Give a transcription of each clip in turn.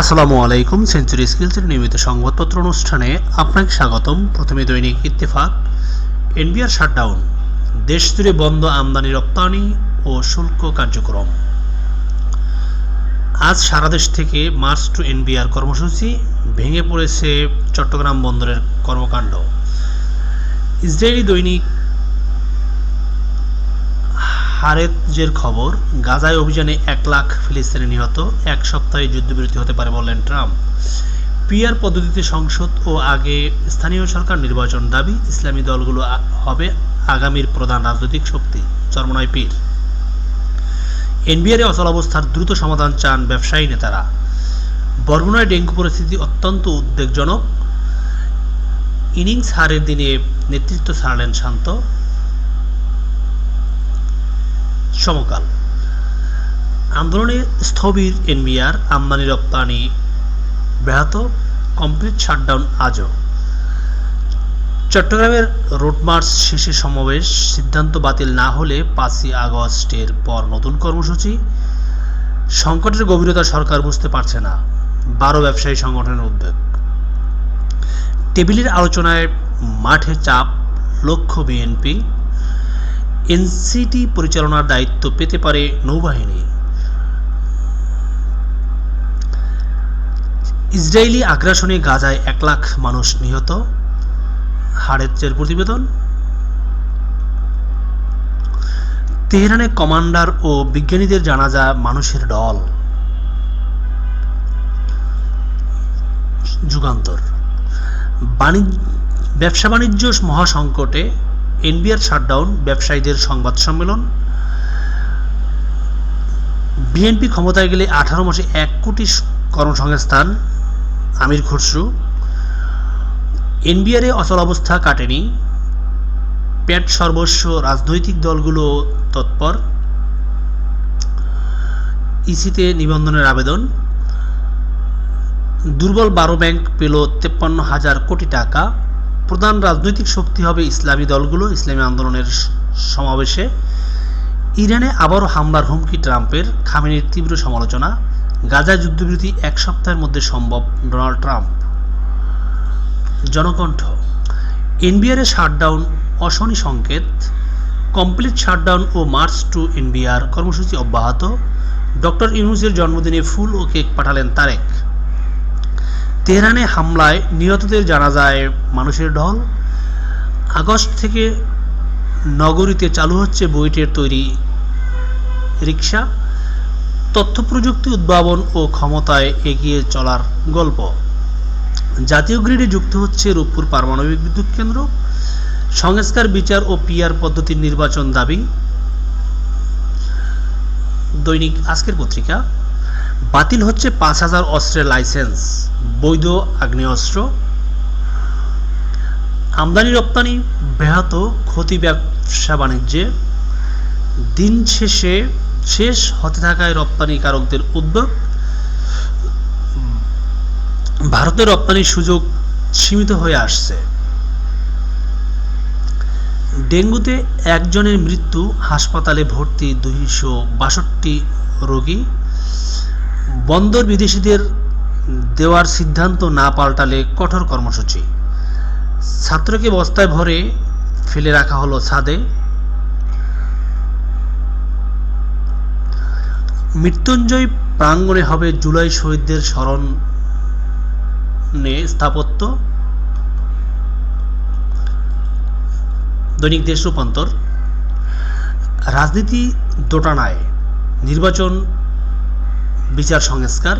আসসালামু আলাইকুম সেঞ্চুরি স্কিলসের নিয়মিত সংবাদপত্র অনুষ্ঠানে আপনাকে স্বাগতম। প্রথমে দৈনিক ইত্তেফাক। NBR shutdown. দেশ জুড়ে বন্ধ আমদানি রপ্তানি ও শুল্ক কার্যক্রম। আজ সারা দেশ থেকে মার্চ টু এনবিআর কর্মসূচি। ভেঙে পড়েছে চট্টগ্রাম বন্দরের কর্মকাণ্ড। ইসরায়েলি দৈনিক হারেজের খবর, গাজায় অভিযানে এক লাখ ফিলিস্তিনি নিহত, এক সপ্তাহে যুদ্ধবিরতি হতে পারে বললেন ট্রাম্প। পিআর পদ্ধতিতে সংসদ ও আগে স্থানীয় সরকার নির্বাচন দাবি, ইসলামী দলগুলো হবে আগামীর প্রধান রাজনৈতিক শক্তি, চরমনায় পীর। এনবিআর অচলাবস্থার দ্রুত সমাধান চান ব্যবসায়ী নেতারা। বরগুনায় ডেঙ্গু পরিস্থিতি অত্যন্ত উদ্বেগজনক। ইনিংস হারের দিনে নেতৃত্ব ছাড়লেন শান্ত। সমকাল। আন্দোলনে স্থবির এনবিআর আমদানি রপ্তানি ব্যাহত, কমপ্লিট শাটডাউন আজও। চট্টগ্রামের রোড মার্চ শেষে সমাবেশ, সিদ্ধান্ত বাতিল না হলে পাঁচই আগস্টের পর নতুন কর্মসূচি। সংকটের গভীরতা সরকার বুঝতে পারছে না, বারো ব্যবসায়ী সংগঠনের উদ্যোগ। টেবিলের আলোচনায় মাঠে চাপ, লক্ষ্য বিএনপি এনসিটি পরিচালনার দায়িত্ব পেতে পারে নৌবাহিনী। ইসরায়েলি আগ্রাসনে গাজায় এক লাখ মানুষ নিহত। হারেজের প্রতিবেদন। তেহরানে কমান্ডার ও বিজ্ঞানীদের জানা জানাজা মানুষের দল যুগান্তর। বাণিজ্য ব্যবসা বাণিজ্য মহাসংকটে এনবিআর শাটডাউন, ব্যবসায়ীদের সংবাদ সম্মেলন। বিএনপি ক্ষমতায় গেলে আঠারো মাসে এক কোটি কর্মসংস্থান, আমির খসরু। এনবিআরে অচল অবস্থা কাটেনি। প্যাট সর্বস্ব রাজনৈতিক দলগুলো তৎপর। ইসিতে নিবন্ধনের আবেদন। দুর্বল বারো ব্যাংক পেল তেপ্পান্ন হাজার কোটি টাকা। প্রধান রাজনৈতিক শক্তি হবে ইসলামী দলগুলো ইসলামী আন্দোলনের সমাবেশে। ইরানে আবারও হামলার হুমকি ট্রাম্পের। খামেনির তীব্র সমালোচনা। গাজা যুদ্ধবিরতি এক সপ্তাহের মধ্যে সম্ভব ডোনাল্ড ট্রাম্প। জনকণ্ঠ। এনবিআর এর শাটডাউন, অশনি সংকেত। কমপ্লিট শাটডাউন ও মার্চ টু এনবিআর কর্মসূচি অব্যাহত। ডক্টর ইউনুসের জন্মদিনে ফুল ও কেক পাঠালেন তারেক। তেহরানে হামলায় নিহতদের জানা যায়, মানুষের ঢল আগস্ট থেকে নগরীতে চালু হচ্ছে বুয়েটের তৈরি রিক্সা তথ্য প্রযুক্তি উদ্ভাবন ও ক্ষমতায় এগিয়ে চলার গল্প। জাতীয় গ্রিডে যুক্ত হচ্ছে রূপপুর পারমাণবিক বিদ্যুৎ কেন্দ্র। সংস্কার, বিচার ও পিআর পদ্ধতির নির্বাচন দাবি। দৈনিক আজকের পত্রিকা। বাতিল হচ্ছে পাঁচ হাজার অস্ত্রের লাইসেন্স, বৈধ আগ্নেয়াস্ত্র। আমদানি রপ্তানি ব্যাহত ক্ষতি ব্যবসা বাণিজ্যে। দিন শেষে শেষ হতে থাকায় রপ্তানিকারকদের উদ্যোগ। ভারতের রপ্তানির সুযোগ সীমিত হয়ে আসছে। ডেঙ্গুতে একজনের মৃত্যু, হাসপাতালে ভর্তি দুইশো বাষট্টি রোগী। বন্দর বিদেশিদের দেওয়ার সিদ্ধান্ত না পাল্টালে কঠোর কর্মসূচি। ছাত্রকে বস্তায় ভরে ফেলে রাখা হলো ছাদে। মৃত্যুঞ্জয় প্রাঙ্গণে হবে জুলাই শহীদদের স্মরণে স্থাপত্য। দৈনিক দেশ রূপান্তর। রাজনীতি দোটানায়। নির্বাচন বিচার সংস্কার,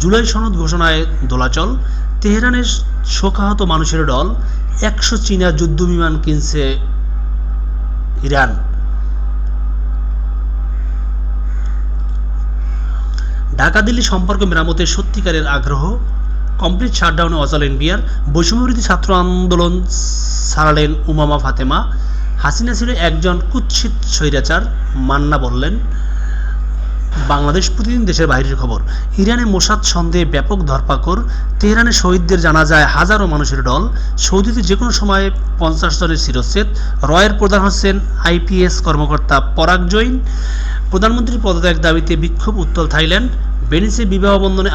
জুলাই সনদ ঘোষণায় দোলাচল, তেহরানের শোকাহত মানুষের দল, একশো চীনা যুদ্ধ বিমান কিনছে ইরান। ঢাকা দিল্লি সম্পর্ক মেরামতের সত্যিকারের আগ্রহ, কমপ্লিট শাটডাউনে অচল এনবিআর, বৈষম্যবিরোধী ছাত্র আন্দোলন সারালেন উমামা ফাতেমা, হাসিনা ছিল একজন কুৎসিত স্বৈরাচার, মান্না বললেন বাংলাদেশ প্রতিদিন দেশের বাইরের খবর। ইরানে মোসাদ সন্দেহে ব্যাপক ধরপাকড়। তেহরানে শহীদদের জানা যায়, হাজারো মানুষের দল। সৌদিতে যে কোনো সময়ে পঞ্চাশ জনের শিরচ্ছেদ রয়ের প্রধান হচ্ছেন আইপিএস কর্মকর্তা পরাগ জৈন। প্রধানমন্ত্রীর পদত্যাগ দাবিতে বিক্ষোভ উত্তল থাইল্যান্ড। বেনিসে বিবাহ বন্ধনে